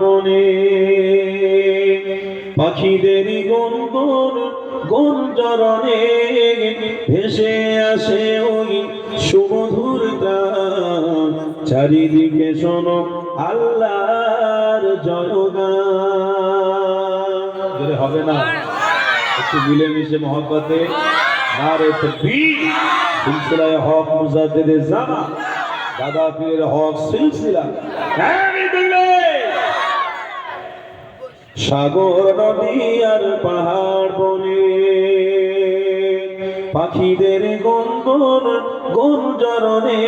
বনে পাখিদের গুনগুন গুঞ্জরণে ভেসে আসে ওই সুমধুর গান। চারিদিকে শোনো আল্লাহর জয়গান। হবে না। একটু মিলেমিশে মহব্বতে। নারে সিলসিলায় হক মুজাদ্দিদে জামা দাদা পীরের হক সিলসিলা। হ্যাঁ সাগর নদী আর পাহাড় বনে। পাখিদের গনগন গুঞ্জরণে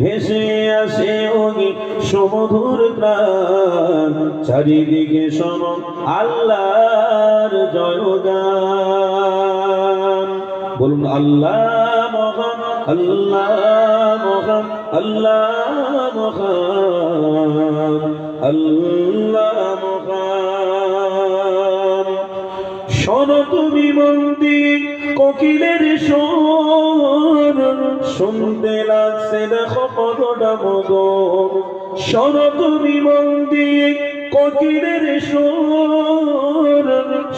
ভেসে আসে ওই সমধুর প্রাণ। চারিদিকে সম আল্লাহর জয়গান। বলুন, আল্লাহ মহান আল্লাহ মহান আল্লাহ মহান, আল্লাহ শোনো তুমি মন্দির, কোকিলের সোর শুনতে লাগছে দেখো কতটা মধুর শোনো তুমি মন্দির, কোকিলের সোর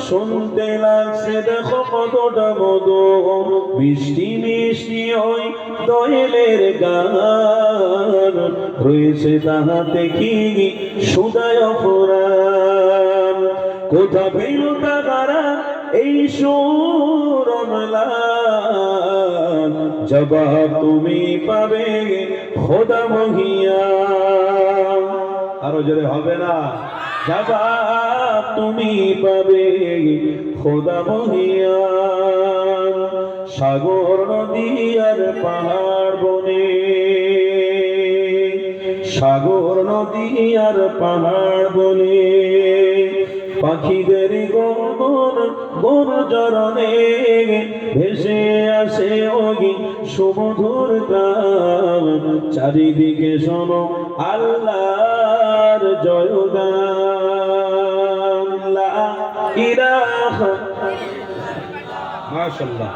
শুনতে লাগছে দেখো কতটা মধুর মিষ্টি মিষ্টি ওই দয়েলের গান। রয়েছে তাহাতে কি সুদায় পুরাণ কোথা পেল তারা এই সুরমলান জবাব তুমি পাবে খোদা মহিয়া। আরও জোরে হবে না? জবাব তুমি পাবে খোদা মহিয়া। সাগর নদী আর পাহাড় বনে। সাগর নদী আর পাহাড় বনে। পাখিদের গগন গন জরনে ভেসে আসে ওগি সুমধুর গান। চারিদিকে শোনো আল্লাহর জয়গান। লা ইলাহা মাশাআল্লাহ।